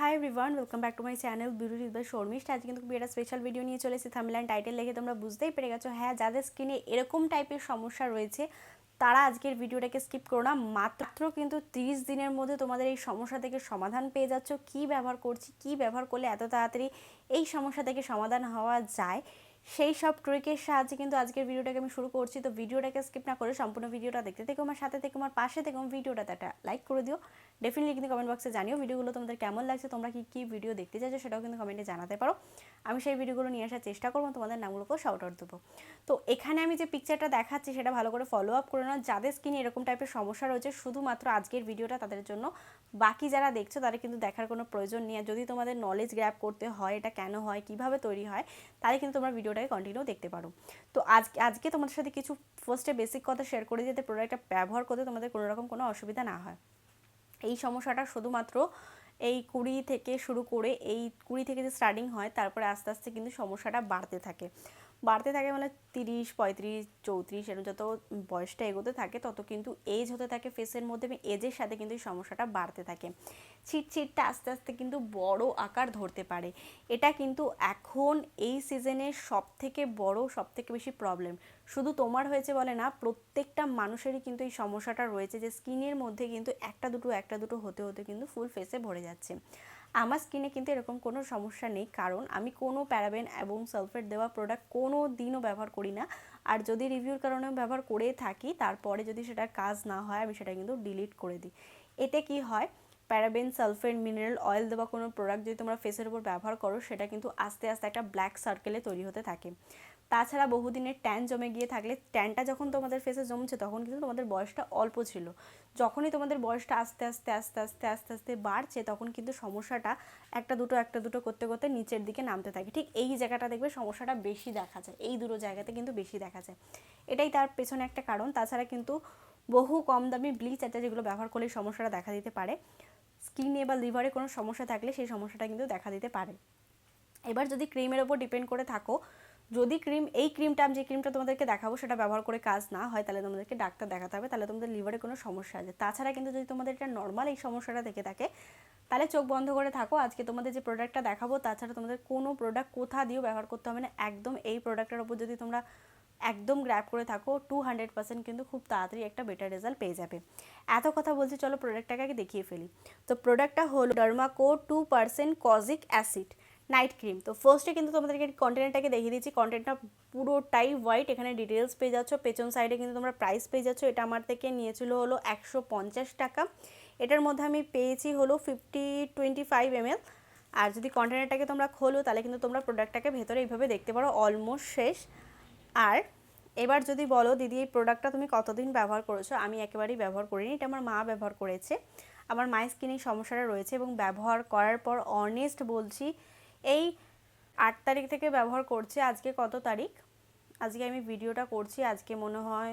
Hi everyone welcome back to my channel beauty by Sharmishtha আজকে কিন্তু একটা special video নিয়ে চলে এসেছি থামলাইন টাইটেল লেগে তোমরা বুঝতেই পেরে গেছো। হ্যাঁ যাদের স্কিনে এরকম টাইপের সমস্যা রয়েছে, তারা আজকের ভিডিওটাকে স্কিপ করো না। মাত্র কিন্তু তিরিশ দিনের মধ্যে তোমাদের এই সমস্যা থেকে সমাধান পেয়ে যাচ্ছ। কি ব্যবহার করছি, কি ব্যবহার করলে এত তাড়াতাড়ি এই সমস্যা থেকে সমাধান হওয়া যায়? সেই সব ট্রিকের সাহায্যে কিন্তু আজকের ভিডিওটাকে আমি শুরু করছি। তো ভিডিওটাকে স্কিপ না করে সম্পূর্ণ ভিডিওটা দেখতে থেকে, আমার সাথে থেকে, আমার পাশে থেকে ভিডিওটাতে একটা লাইক করে দিও। ডেফিনেটলি কিন্তু কমেন্ট বক্সে জানিও ভিডিওগুলো তোমাদের কেমন লাগছে, তোমরা কি কী ভিডিও দেখতে চাইছো সেটাও কিন্তু কমেন্টে জানাতে পারো। আমি সেই ভিডিওগুলো নিয়ে আসার চেষ্টা করব, তোমাদের নামগুলোকেও শাউট আউট দেবো। তো এখানে আমি যে পিকচারটা দেখাচ্ছি, সেটা ভালো করে ফলো আপ করে নাও। যাদের স্কিনে এরকম টাইপের সমস্যা রয়েছে, শুধুমাত্র আজকের ভিডিওটা তাদের জন্য। বাকি যারা দেখছ, তাদের কিন্তু দেখার কোনো প্রয়োজন নেই। যদি তোমাদের নলেজ গ্র্যাপ করতে হয়, এটা কেন হয়, কীভাবে তৈরি হয়, তাহলে কিন্তু তোমরা ভিডিওটাকে কন্টিনিউ দেখতে পারো। তো আজকে আজকে তোমাদের সাথে কিছু ফার্স্টে বেসিক কথা শেয়ার করে যাতে প্রোডাক্টটা ব্যবহার করতে তোমাদের কোনো রকম কোনো অসুবিধা না হয়। এই সমস্যাটা শুধুমাত্র এই কুড়ি থেকে শুরু করে এই কুড়ি থেকে যে স্টার্টিং হয়, তারপরে আস্তে আস্তে কিন্তু সমস্যাটা বাড়তে থাকে। বাড়তে থাকে মানে তিরিশ, পঁয়ত্রিশ, চৌত্রিশ এরকম যত বয়সটা এগোতে থাকে তত কিন্তু এজ হতে থাকে ফেসের মধ্যে এবং এজের সাথে কিন্তু এই সমস্যাটা বাড়তে থাকে। ছিটছিটটা আস্তে আস্তে কিন্তু বড় আকার ধরতে পারে। এটা কিন্তু এখন এই সিজনের সব থেকে বড় সব থেকে বেশি প্রবলেম শুধু তোমার হয়েছে বলে না, প্রত্যেকটা মানুষেরই কিন্তু এই সমস্যাটা রয়েছে যে স্কিনের মধ্যে কিন্তু একটা দুটো একটা দুটো হতে হতে কিন্তু ফুল ফেসে ভরে যাচ্ছে। আমার স্কিনে কিন্তু এরকম কোনো সমস্যা নেই। কারণ আমি কোনো প্যারাবেন এবং সালফেট দেওয়া প্রোডাক্ট কোনো দিনও ব্যবহার করি না। আর যদি রিভিউর কারণে ব্যবহার করে থাকি, তারপরে যদি সেটা কাজ না হয়, আমি সেটা কিন্তু ডিলিট করে দিই। এতে কি হয়? প্যারাবেন সালফেট মিনারেল অয়েল দেওয়া কোনো প্রোডাক্ট যদি তোমরা ফেসের উপর ব্যবহার করো, সেটা কিন্তু আস্তে আস্তে একটা ব্ল্যাক সার্কেলে তৈরি হতে থাকে। তাছাড়া বহুদিনের ট্যান জমে গিয়ে থাকলে ট্যানটা যখন তোমাদের ফেসে জমছে, তখন কিন্তু তোমাদের বয়সটা অল্প ছিল। যখনই তোমাদের বয়সটা আস্তে আস্তে আস্তে আস্তে আস্তে আস্তে বাড়ছে, তখন কিন্তু সমস্যাটা একটা দুটো একটা দুটো করতে করতে নিচের দিকে নামতে থাকে। ঠিক এই জায়গাটা দেখবে সমস্যাটা বেশি দেখা যায়, এই দুটো জায়গাতে কিন্তু বেশি দেখা যায়। এটাই তার পেছনে একটা কারণ। তাছাড়া কিন্তু বহু কম দামি ব্লিচ আছে যেগুলো ব্যবহার করলে সমস্যাটা দেখা দিতে পারে। স্কিনে বা লিভারে কোনো সমস্যা থাকলে সেই সমস্যাটা কিন্তু দেখা দিতে পারে। এবার যদি ক্রিমের ওপর ডিপেন্ড করে থাকো যদি ক্রিম এই ক্রিমটা আমি যে ক্রিমটা তোমাদেরকে দেখাবো, সেটা ব্যবহার করে কাজ না হয়, তাহলে তোমাদেরকে ডাক্তার দেখাতে হবে। তাহলে তোমাদের লিভারে কোনো সমস্যা আছে। তাছাড়া কিন্তু যদি তোমাদের এটা নর্মাল এই সমস্যাটা থেকে থাকে, তাহলে চোখ বন্ধ করে থাকো। আজকে তোমাদের যে প্রোডাক্টটা দেখাবো, তাছাড়া তোমাদের কোনো প্রোডাক্ট কোথা দিয়েও ব্যবহার করতে হবে না। একদম এই প্রোডাক্টের ওপর যদি তোমরা একদম গ্র্যাপ করে থাকো টু হান্ড্রেড পার্সেন্ট কিন্তু খুব তাড়াতাড়ি একটা বেটার রেজাল্ট পেয়ে যাবে। এত কথা বলছি, চলো প্রোডাক্টটাকে আগে দেখিয়ে ফেলি। তো প্রোডাক্টটা হলো Dermaco two percent kojic acid night cream. তো ফার্স্টে কিন্তু তোমাদেরকে কন্টেন্টটাকে দেখিয়ে দিচ্ছি। কন্টেন্টটা পুরোটাই হোয়াইট এখানে ডিটেলস পেয়ে যাচ্ছ। পেছন সাইডে কিন্তু তোমরা প্রাইস পেয়ে যাচ্ছ। এটা আমার থেকে নিয়েছিল হলো একশো পঞ্চাশ টাকা। এটার মধ্যে আমি পেয়েছি হলো ফিফটি টোয়েন্টি ফাইভ এমএল আর যদি কন্টেনারটাকে তোমরা খোলো, তাহলে কিন্তু তোমরা প্রোডাক্টটাকে ভেতরে এইভাবে দেখতে পারো অলমোস্ট শেষ। আর এবার যদি বলো, দিদি, এই প্রোডাক্টটা তুমি কতদিন ব্যবহার করেছ? আমি একেবারেই ব্যবহার করিনি, এটা আমার মা ব্যবহার করেছে। আমার মায়ের স্কিনে সমস্যাটা রয়েছে এবং ব্যবহার করার পর অনেস্ট বলছি এই আট তারিখ থেকে ব্যবহার করছে, আজকে কত তারিখ? আজকে আমি ভিডিওটা করছি, আজকে মনে হয়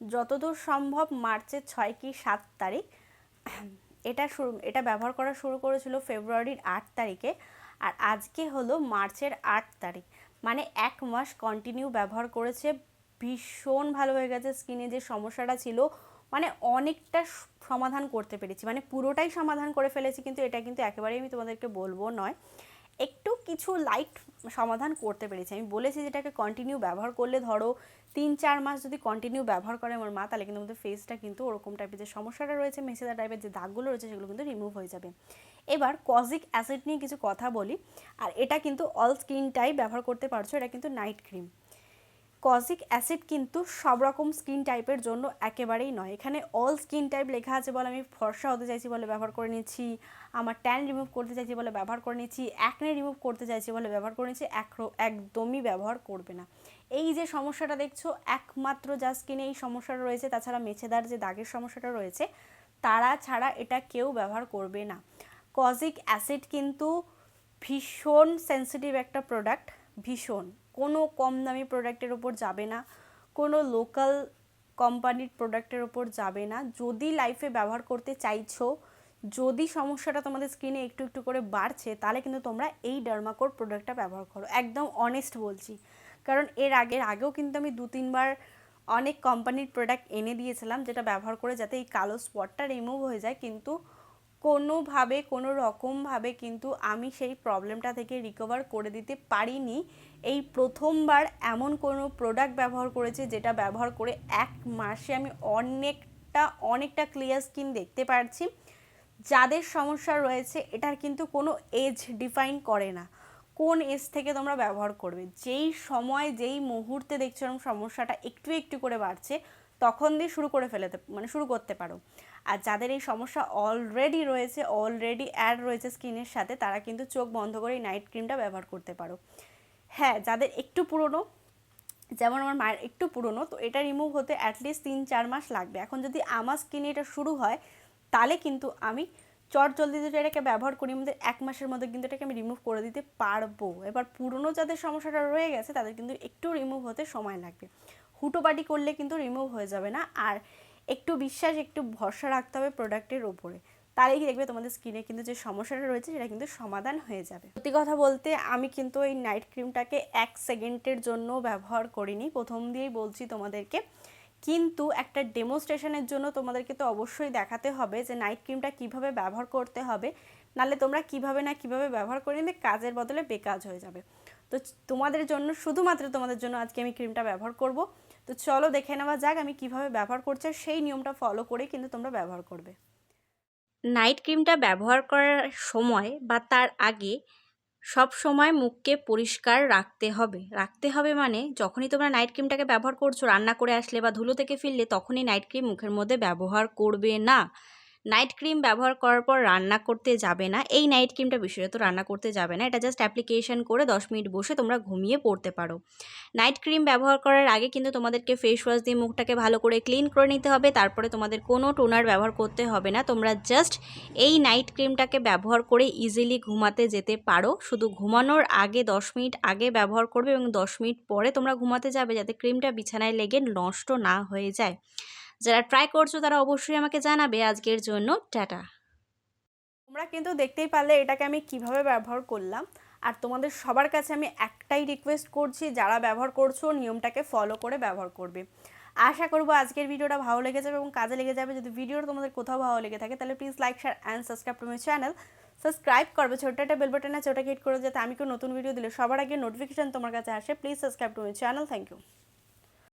যতদূর সম্ভব মার্চের ছয় কি সাত তারিখ। এটা শুরু, এটা ব্যবহার করা শুরু করেছিল ফেব্রুয়ারির আট তারিখে আর আজকে হলো মার্চের আট তারিখ। মানে এক মাস কন্টিনিউ ব্যবহার করেছে, ভীষণ ভালো হয়ে গেছে স্কিনে যে সমস্যাটা ছিল মানে অনেকটা সমাধান করতে পেরেছি। মানে পুরোটাই সমাধান করে ফেলেছি, কিন্তু এটা কিন্তু একেবারেই আমি তোমাদেরকে বলব নয়। একটু কিছু লাইট সমাধান করতে পেরেছি। আমি বলেছি যেটাকে কন্টিনিউ ব্যবহার করলে ধরো তিন চার মাস যদি কন্টিনিউ ব্যবহার করে আমার মা, তাহলে কিন্তু আমাদের ফেসটা কিন্তু ওরকম টাইপের যে সমস্যাটা রয়েছে মেসেদা টাইপের যে দাগগুলো রয়েছে, সেগুলো কিন্তু রিমুভ হয়ে যাবে। এবার কজিক অ্যাসিড নিয়ে কিছু কথা বলি। আর এটা কিন্তু অল স্কিন টাইপ ব্যবহার করতে পারছ, এটা কিন্তু নাইট ক্রিম কজিক অ্যাসিড কিন্তু সব রকম স্কিন টাইপের জন্য একেবারেই নয়। এখানে অল স্কিন টাইপ লেখা আছে বলে আমি ফর্সা হতে চাইছি বলে ব্যবহার করে নিচ্ছি, আমার ট্যান রিমুভ করতে চাইছি বলে ব্যবহার করে নিচ্ছি অ্যাকনে রিমুভ করতে চাইছি বলে ব্যবহার করে নিচ্ছি একদমই ব্যবহার করবে না। এই যে সমস্যাটা দেখছ, একমাত্র যা স্কিনে এই সমস্যাটা রয়েছে, তাছাড়া মেছেদার যে দাগের সমস্যাটা রয়েছে, তারা ছাড়া এটা কেউ ব্যবহার করবে না। কজিক অ্যাসিড কিন্তু ভীষণ সেন্সিটিভ একটা প্রোডাক্ট ভীষণ। কোনো কম দামি প্রোডাক্টের ওপর যাবে না, কোনো লোকাল কোম্পানির প্রোডাক্টের ওপর যাবে না। যদি লাইফে ব্যবহার করতে চাইছো, যদি সমস্যাটা তোমাদের স্কিনে একটু একটু করে বাড়ছে, তাহলে কিন্তু তোমরা এই ডার্মাকোর প্রোডাক্টটা ব্যবহার করো। একদম অনেস্ট বলছি। কারণ এর আগের, আগেও কিন্তু আমি দু তিনবার অনেক কোম্পানির প্রোডাক্ট এনে দিয়েছিলাম, যেটা ব্যবহার করে যাতে এই কালো স্পটটা রিমুভ হয়ে যায়। কিন্তু কোনোভাবে কোনো রকমভাবে কিন্তু আমি সেই প্রবলেমটা থেকে রিকভার করে দিতে পারিনি। এই প্রথমবার এমন কোনো প্রোডাক্ট ব্যবহার করেছে যেটা ব্যবহার করে এক মাসে আমি অনেকটা অনেকটা ক্লিয়ার স্কিন দেখতে পারছি। যাদের সমস্যা রয়েছে, এটার কিন্তু কোনো এজ ডিফাইন করে না। কোন এজ থেকে তোমরা ব্যবহার করবে? যেই সময়, যেই মুহূর্তে দেখছ সমস্যাটা একটু একটু করে বাড়ছে তখন দিয়ে শুরু করে ফেলেতে মানে শুরু করতে পারো। আর যাদের এই সমস্যা অলরেডি রয়েছে অলরেডি অ্যাড রয়েছে স্কিনের সাথে, তারা কিন্তু চোখ বন্ধ করে নাইট ক্রিমটা ব্যবহার করতে পারো। হ্যাঁ যাদের একটু পুরনো, যেমন আমার মায়ের একটু পুরনো, তো এটা রিমুভ হতে অ্যাটলিস্ট তিন চার মাস লাগবে। এখন যদি আমার স্কিনে এটা শুরু হয়, তাহলে কিন্তু আমি চট জলদি যদি এটাকে ব্যবহার করি আমাদের এক মাসের মধ্যে কিন্তু এটাকে আমি রিমুভ করে দিতে পারব। এবার পুরনো যাদের সমস্যাটা রয়ে গেছে, তাদের কিন্তু একটু রিমুভ হতে সময় লাগবে। হুটোপাটি করলে কিন্তু রিমুভ হয়ে যাবে না। আর একটু বিশ্বাস, একটু ভরসা রাখতে হবে প্রোডাক্টের ওপরে তাহলেই কি দেখবে তোমাদের স্কিনে কিন্তু যে সমস্যাটা রয়েছে, সেটা কিন্তু সমাধান হয়ে যাবে। সত্যি কথা বলতে আমি কিন্তু এই নাইট ক্রিমটাকে এক সেকেন্ডের জন্য ব্যবহার করিনি। প্রথম দিয়েই বলছি তোমাদেরকে। কিন্তু একটা ডেমোস্ট্রেশনের জন্য তোমাদেরকে তো অবশ্যই দেখাতে হবে যে নাইট ক্রিমটা কীভাবে ব্যবহার করতে হবে। নালে তোমরা কীভাবে না কীভাবে ব্যবহার করে নিলে কাজের বদলে বেকাজ হয়ে যাবে। তো তোমাদের জন্য, শুধুমাত্র তোমাদের জন্য আজকে আমি ক্রিমটা ব্যবহার করব। তো চলো দেখে নেওয়া যাক আমি কীভাবে ব্যবহার করছি সেই নিয়মটা ফলো করে কিন্তু তোমরা ব্যবহার করবে। নাইট ক্রিমটা ব্যবহার করার সময় বা তার আগে সব সময় মুখকে পরিষ্কার রাখতে হবে। রাখতে হবে মানে যখনই তোমরা নাইট ক্রিমটাকে ব্যবহার করছ, রান্না করে আসলে বা ধুলো থেকে ফিরলে তখনই নাইট ক্রিম মুখের মধ্যে ব্যবহার করবে না। নাইট ক্রিম ব্যবহার করার পর রান্না করতে যাবে না। এই নাইট ক্রিমটা বিশেষত রান্না করতে যাবে না। এটা জাস্ট অ্যাপ্লিকেশন করে দশ মিনিট বসে তোমরা ঘুমিয়ে পড়তে পারো। নাইট ক্রিম ব্যবহার করার আগে কিন্তু তোমাদেরকে ফেস ওয়াশ দিয়ে মুখটাকে ভালো করে ক্লিন করে নিতে হবে। তারপরে তোমাদের কোনো টোনার ব্যবহার করতে হবে না। তোমরা জাস্ট এই নাইট ক্রিমটাকে ব্যবহার করে ইজিলি ঘুমাতে যেতে পারো। শুধু ঘুমানোর আগে দশ মিনিট আগে ব্যবহার করবে এবং দশ মিনিট পরে তোমরা ঘুমাতে যাবে যাতে ক্রিমটা বিছানায় লেগে নষ্ট না হয়ে যায়। যারা ট্রাই করছ তারা অবশ্যই আমাকে জানাবে আজকের জন্য টাটা। তোমরা কিন্তু দেখতেই পারলে এটাকে আমি কীভাবে ব্যবহার করলাম। আর তোমাদের সবার কাছে আমি একটাই রিকোয়েস্ট করছি, যারা ব্যবহার করছ নিয়মটাকে ফলো করে ব্যবহার করবে। আশা করব আজকের ভিডিওটা ভালো লেগে যাবে এবং কাজে লেগে যাবে। যদি ভিডিওটা তোমাদের কোথাও ভালো লেগে থাকে, তাহলে please like share and subscribe to my channel subscribe করবে, ছোট্ট একটা বেল বাটন আছে, ওটাকে হিট করে যাতে আমি কেউ নতুন ভিডিও দিলে সবার আগে নোটিফিকেশন তোমার কাছে আসে। Please subscribe to my channel thank you